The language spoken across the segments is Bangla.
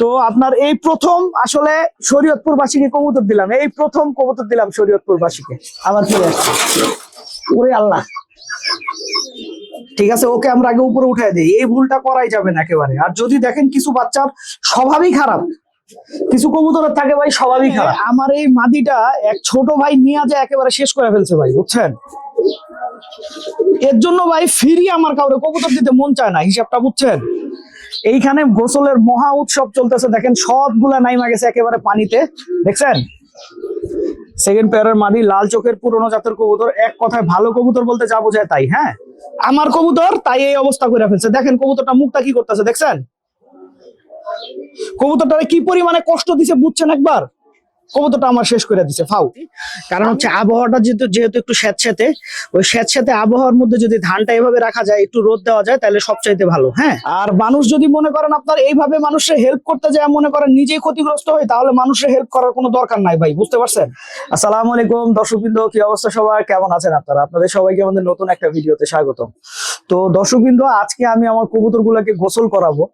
তো আপনার এই প্রথম আসলে শরীয়তপুর বাসীকে কবুতর দিলাম। এই প্রথম কবুতর দিলাম শরীয়তপুর বাসীকে আবার ফিরে আসছি। ওরে আল্লাহ। ঠিক আছে ওকে আমরা আগে উপরে উঠাই দিই। এই ভুলটা করাই যাবে না একেবারে। আর যদি দেখেন কিছু বাচ্চার স্বভাবই খারাপ কিছু কবুতরের থাকে ভাই স্বভাবই খারাপ। আমার এই মাদিটা এক ছোট ভাই নিয়ে যায় একেবারে শেষ করে ফেলছে ভাই বুঝছেন? এর জন্য ভাই ফিরি আমার কাউরে কবুতর দিতে মন চায় না হিসাবটা বুঝছেন? এইখানে গোসলের মহা উৎসব চলতেছে, দেখেন সবগুলা নাইমা গেছে একেবারে পানিতে। দেখছেন? সেকেন্ড পেয়ারের মাদি লাল চোখের পুরনো জাতের কবুতর, এক কথায় ভালো কবুতর বলতে যা বোঝায় তাই হ্যাঁ? আমার কবুতর তাই এই অবস্থা করে ফেলছে। দেখেন কবুতরটা মুখটা কি করতেছে, দেখছেন? কবুতরটা কি পরিমাণে কষ্ট দিছে বুঝছেন একবার? কবুতরটা আমার শেষ করে দিছে ফাউ। কারণ হচ্ছে আবহাওয়াটা যেহেতু যেহেতু একটু স্যাঁতস্যাঁতে ওই স্যাঁতস্যাঁতে আবহাওয়ার মধ্যে যদি ধানটা এভাবে রাখা যায় একটু রোদ দেওয়া যায় তাহলে সবচাইতে ভালো হ্যাঁ? আর মানুষ যদি মনে করেন আপনার এইভাবে মানুষের হেল্প করতে যায় মনে করেন নিজেই ক্ষতিগ্রস্ত হয় তাহলে মানুষের হেল্প করার কোনো দরকার নাই ভাই বুঝতে পারছেন? আসসালামু আলাইকুম দর্শকবৃন্দ কি অবস্থা সবার? কেমন আছেন আপনারা? আপনাদের সবাইকে আমাদের নতুন একটা ভিডিওতে স্বাগতম। তো দর্শকবৃন্দ, আজকে আমি আমার কবুতর গুলাকে গোসল করাবো।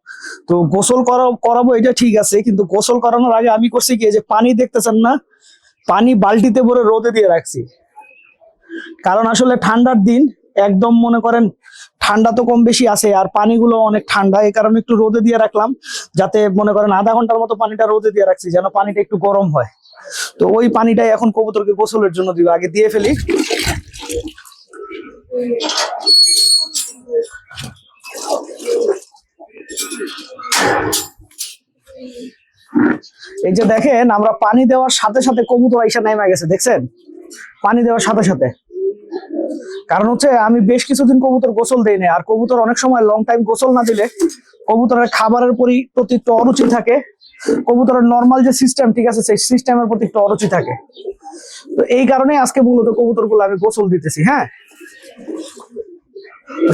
তো গোসল করা- করাবো, এটা ঠিক আছে, কিন্তু গোসল করানোর আগে আমি করছি কি যে পানি দেখতেছেন না, পানি বালতিতে ভরে রোদে দিয়ে রাখছি। কারণ আসলে ঠান্ডার দিন, একদম মনে করেন ঠান্ডা তো কম বেশি আছে, আর পানিগুলো অনেক ঠান্ডা, এই কারণে একটু রোদে দিয়ে রাখলাম, যাতে মনে করেন আধা ঘণ্টার মতো পানিটা রোদে দিয়ে রাখছি, যেন পানিটা একটু গরম হয়। তো ওই পানিটাই এখন কবুতরকে গোসলের জন্য দিব, আগে দিয়ে ফেলি। এই যে দেখেন, আমরা পানি দেওয়ার সাথে সাথে কবুতর আইসা নেমে গেছে, দেখছেন? পানি দেওয়ার সাথে সাথে। কারণ হচ্ছে, আমি বেশ কিছুদিন কবুতর গোসল দেই আর কবুতর অনেক সময় লং টাইম গোসল না দিলে কবুতরের খাবারের পরি- প্রতি একটু অরুচি থাকে। কবুতরের নর্মাল যে সিস্টেম ঠিক আছে, সেই সিস্টেমের প্রতি একটু অরুচি থাকে। তো এই কারণে আজকে মূলত কবুতরগুলো আমি গোসল দিতেছি হ্যাঁ?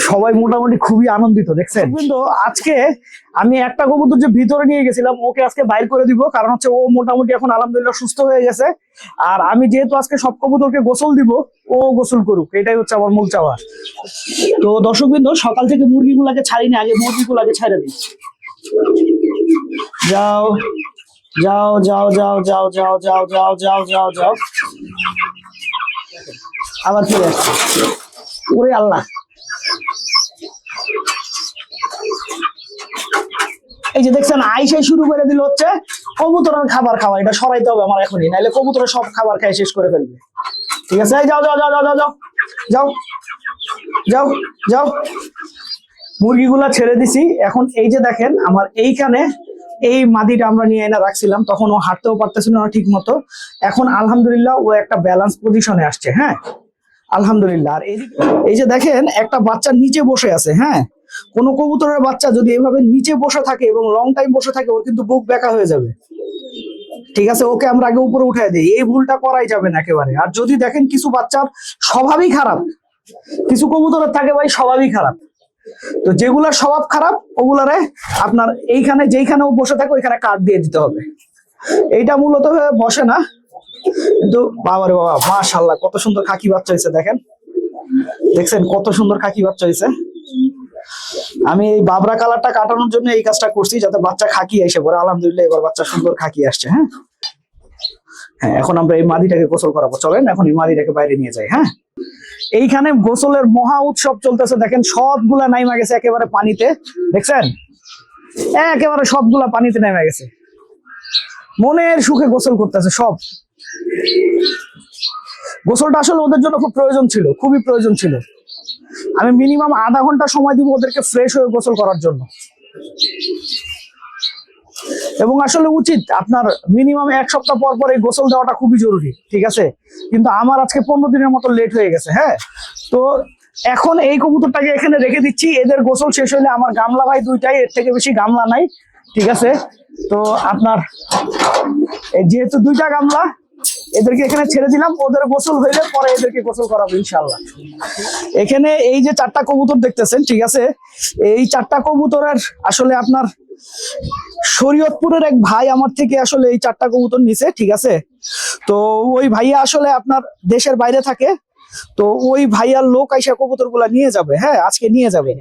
সবাই মোটামুটি খুবই আনন্দিত দেখছেন কিন্তু আজকে আমি একটা কবুতর যে ভিতরে নিয়ে গেছিলাম ওকে আজকে বাইর করে দিব কারণ হচ্ছে ও মোটামুটি এখন আলহামদুলিল্লাহ সুস্থ হয়ে গেছে আর আমি যেহেতু আজকে সব কবুতরকে গোসল দিব ও গোসল করুক এটাই হচ্ছে আমার মূল চাওয়া তো দর্শকবৃন্দ সকাল থেকে মুরগিগুলাকে ছাড়িনি আগে মুরগিগুলাকে ছেড়ে দিই যাও যাও যাও যাও যাও যাও যাও যাও যাও যাও যাও আবার ফিরে আসছি ওরে আল্লাহ এই যে দেখছেন, আইসাই শুরু করে দিল হচ্ছে কবুতরের খাবার খাওয়া। এটা সরাইতে হবে আমার এখনই নাহলে কবুতরের সব খাবার খাই শেষ করে ফেলবে। ঠিক আছে? যাও যাও যাও যাও যাও যাও যাও যাও। মুরগিগুলা ছেড়ে দিছি। এখন এই যে দেখেন, আমার এইখানে এই মাদিটা আমরা নিয়ে এনে রাখছিলাম, তখন ও হাঁটতেও পারতেছিল না ঠিক মতো এখন আলহামদুলিল্লাহ ও একটা ব্যালেন্স পজিশনে আসছে হ্যাঁ? আলহামদুলিল্লাহ। আর এই যে দেখেন, একটা বাচ্চা নিচে বসে আছে হ্যাঁ? কোনো কবুতরের বাচ্চা যদি এভাবে নিচে বসে থাকে এবং লং টাইম বসে থাকে, ওর কিন্তু বুক বেঁকা হয়ে যাবে। ঠিক আছে? ওকে আমরা আগে উপরে উঠাই দিই। এই ভুলটা করাই যাবে না একেবারে। আর যদি দেখেন কিছু বাচ্চার স্বভাবই খারাপ, কিছু কবুতরের থাকে ভাই স্বভাবই খারাপ। তো যেগুলার স্বভাব খারাপ, ওগুলারে আপনার এইখানে, যেইখানে ও বসে থাকে, ওইখানে কাঠ দিয়ে দিতে হবে। এইটা মূলত বসে না। কিন্তু বাবারে বাবা মাশাল্লাহ কত সুন্দর খাকি বাচ্চা হয়েছে দেখেন। দেখছেন কত সুন্দর খাকি বাচ্চা হয়েছে আমি এই বাবরা কালারটা কাটানোর জন্য এই কাজটা করছি, যাতে বাচ্চা খাকি এসে পড়ে। আলহামদুলিল্লাহ, এবার বাচ্চা সুন্দর খাকি আসছে হ্যাঁ? হ্যাঁ এখন আমরা এই মাদিটাকে গোসল করাবো। চলেন, এখন এই মাদিটাকে বাইরে নিয়ে যাই হ্যাঁ? এইখানে গোসলের মহা উৎসব চলতেছে, দেখেন সবগুলা নাইমা গেছে একেবারে পানিতে। দেখছেন? একেবারে সবগুলা পানিতে নেমে গেছে। মনের সুখে গোসল করতেছে সব। গোসলটা আসলে ওদের জন্য খুব প্রয়োজন ছিল, খুবই প্রয়োজন ছিল। আমি মিনিমাম আধা ঘণ্টা সময় দিব ওদেরকে ফ্রেশ হয়ে গোসল করার জন্য। এবং আসলে উচিত আপনার মিনিমাম এক সপ্তাহ পর পর এই গোসল দেওয়াটা খুবই জরুরি, ঠিক আছে? কিন্তু আমার আজকে পনেরো দিনের মতো লেট হয়ে গেছে হ্যাঁ? তো এখন এই কবুতরটাকে এখানে রেখে দিচ্ছি, এদের গোসল শেষ হলে আমার গামলা ভাই দুইটাই, এর থেকে বেশি গামলা নাই, ঠিক আছে? তো আপনার যেহেতু দুইটা গামলা এদেরকে এখানে ছেড়ে দিলাম, ওদের গোসল হইলে পরে এদেরকে গোসল করাবো ইনশাল্লাহ এখানে এই যে চারটা কবুতর দেখতেছেন, ঠিক আছে? এই চারটা কবুতরের আসলে আপনার শরীয়তপুরের এক ভাই আমার থেকে আসলে এই চারটা কবুতর নিছে, ঠিক আছে? তো ওই ভাইয়া আসলে আপনার দেশের বাইরে থাকে, তো ওই ভাইয়ার লোক আইসা কবুতরগুলা নিয়ে যাবে হ্যাঁ আজকে নিয়ে যাবে।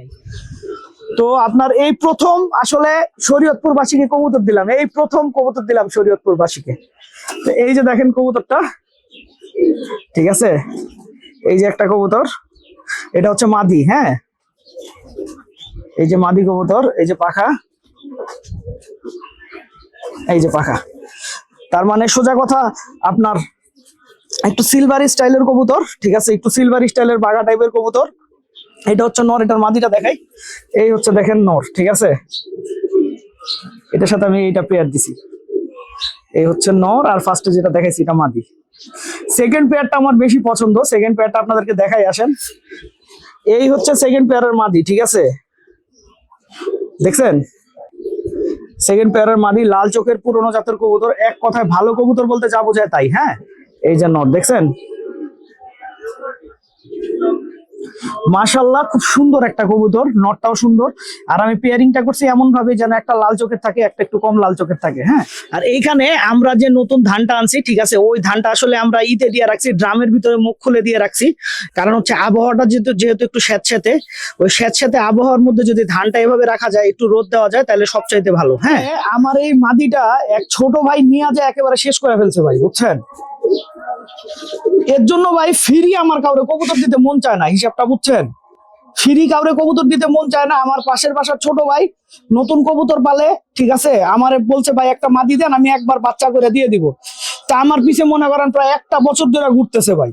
তো আপনার এই প্রথম আসলে শরীয়তপুর বাসীকে কবুতর দিলাম, এই প্রথম কবুতর দিলাম শরীয়তপুর বাসীকে এই যে দেখেন কবুতরটা, ঠিক আছে? এই যে একটা কবুতর, এটা হচ্ছে মাদি হ্যাঁ? এই যে মাদি কবুতর, এই যে পাখা, এই যে পাখা। তার মানে সোজা কথা, আপনার একটু সিলভার স্টাইলের কবুতর, ঠিক আছে? একটু সিলভার স্টাইলের বাঘা টাইপের কবুতর। এটা হচ্ছে নর, এটার মাদিটা দেখাই। এই হচ্ছে দেখেন নর, ঠিক আছে? এটার সাথে আমি এইটা পেয়ার দিছি। এই হচ্ছে নর, আর ফার্স্টে যেটা দেখাইছি এটা মাদি। সেকেন্ড পেয়ারটা আমার বেশি পছন্দ সেকেন্ড পেয়ারটা আপনাদেরকে দেখাই, আসেন। এই হচ্ছে সেকেন্ড পেয়ারের মাদি, ঠিক আছে? দেখছেন? সেকেন্ড পেয়ারের মাদি, লাল চোখের পুরনো জাতের কবুতর, এক কথায় ভালো কবুতর বলতে যা বোঝায় তাই হ্যাঁ? এই যে নট দেখছেন? মাশাল্লাহ খুব সুন্দর একটা কবুতর, নটটাও সুন্দর। আর আমি পেয়ারিংটা করছি এমন ভাবে যেন একটা লাল চোখের থাকে, একটা একটু কম লাল চোখের থাকে হ্যাঁ? আর এইখানে আমরা যে নতুন ধানটা আনছি, ঠিক আছে, ওই ধানটা আসলে আমরা ইতে দিয়ে রাখছি, ড্রামের ভিতরে মুখ খুলে দিয়ে রাখছি। কারণ হচ্ছে আবহাওয়াটা যেহেতু যেহেতু একটু স্যাঁতস্যাঁতে, ওই স্যাঁতস্যাঁতে আবহাওয়ার মধ্যে যদি ধানটা এভাবে রাখা যায়, একটু রোদ দেওয়া যায়, তাহলে সবচাইতে ভালো হ্যাঁ? আমার এই মাদিটা এক ছোট ভাই নিয়ে যায় একেবারে শেষ করে ফেলছে ভাই, বুঝছেন? এর জন্য ভাই ফিরি আমার কাউরে কবুতর দিতে মন চায় না, হিসাবটা বুঝছেন? ফিরি কাউরে কবুতর দিতে মন চায় না, আমার পাশের বাসার ছোট ভাই নতুন কবুতর পালে, ঠিক আছে? আমারে বলছে, ভাই, একটা মাদি দেন, আমি একবার বাচ্চা করে দিয়ে দিব। তা আমার পিছে মনে করেন প্রায় একটা বছর ধরে ঘুরতেছে ভাই।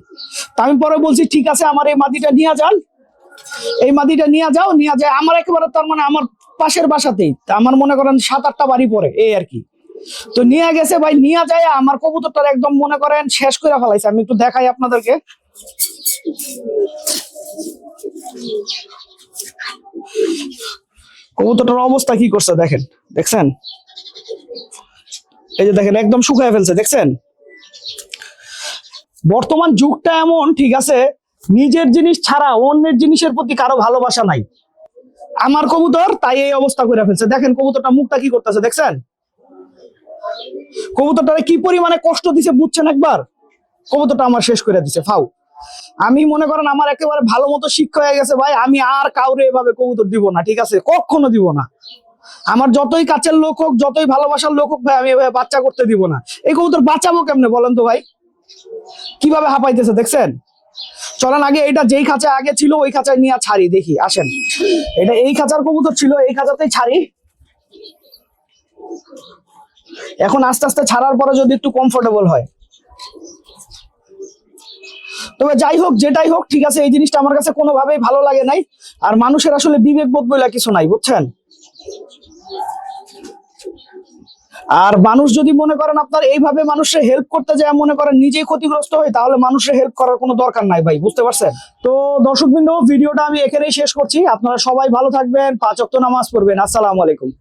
তা আমি পরে বলছি, ঠিক আছে, আমার এই মাদিটা নিয়ে যান। এই মাদিটা নিয়ে যাও, নিয়ে যায়, আমার একেবারে তার মানে আমার পাশের বাসাতেই। আমার মনে করেন সাত, আটটা বাড়ি পরে এই আর কি। তো নিয়ে গেছে ভাই, নিয়ে যায় আমার কবুতরটার একদম মনে করেন শেষ করে ফেলাইছে। আমি একটু দেখাই আপনাদেরকে। কবুতরটার অবস্থা কি করছে দেখেন, দেখছেন? এই যে দেখেন, একদম শুকায় ফেলছে, দেখছেন? বর্তমান যুগটা এমন, ঠিক আছে? নিজের জিনিস ছাড়া অন্যের জিনিসের প্রতি কারও ভালোবাসা নাই। আমার কবুতর তাই এই অবস্থা করে ফেলছে। দেখেন কবুতরটা মুখটা কি করতেছে, দেখছেন? কবুতরটারে কি পরিমাণে কষ্ট দিছে বুঝছেন একবার? কবুতরটা আমার শেষ করে দিছে, ফাউ। আমি মনে করেন আমার একেবারে ভালো মতো শিক্ষা হয়ে গেছে, ভাই, আমি আর কাউরে এভাবে কবুতর দিব না, ঠিক আছে? কখনো দিব না। আমার যতই কাছের লোক হোক, যতই ভালোবাসার লোক হোক, ভাই, আমি এভাবে বাচ্চা করতে দিব না। এই কবুতর বাঁচাবো কেমনে বলেন তো, ভাই? কীভাবে হাঁপাইতেছে, দেখছেন? চলেন আগে এটা যেই খাঁচায় আগে ছিল, ওই খাঁচায় নিয়ে ছাড়ি, দেখি, আসেন। এটা এই খাঁচার কবুতর ছিল, এই খাঁচাতেই ছাড়ি। এখন আস্তে আস্তে ছাড়ার পরে যদি একটু কমফোর্টেবল হয়। তবে যাই হোক, যেটাই হোক, ঠিক আছে, এই জিনিসটা আমার কাছে কোনোভাবেই ভালো লাগে নাই। আর মানুষের আসলে বিবেক বোধ বলে কিছু নাই, বুঝছেন? আর মানুষ যদি মনে করেন আপনার এইভাবে মানুষের হেল্প করতে যায়, মনে করেন নিজেই ক্ষতিগ্রস্ত হয়, তাহলে মানুষের হেল্প করার কোনো দরকার নাই ভাই, বুঝতে পারছেন? তো দর্শকবৃন্দ, ভিডিওটা আমি এখানেই শেষ করছি। আপনারা সবাই ভালো থাকবেন, পাঁচ অক্ট নামাজ পড়বেন। আসসালামু আলাইকুম।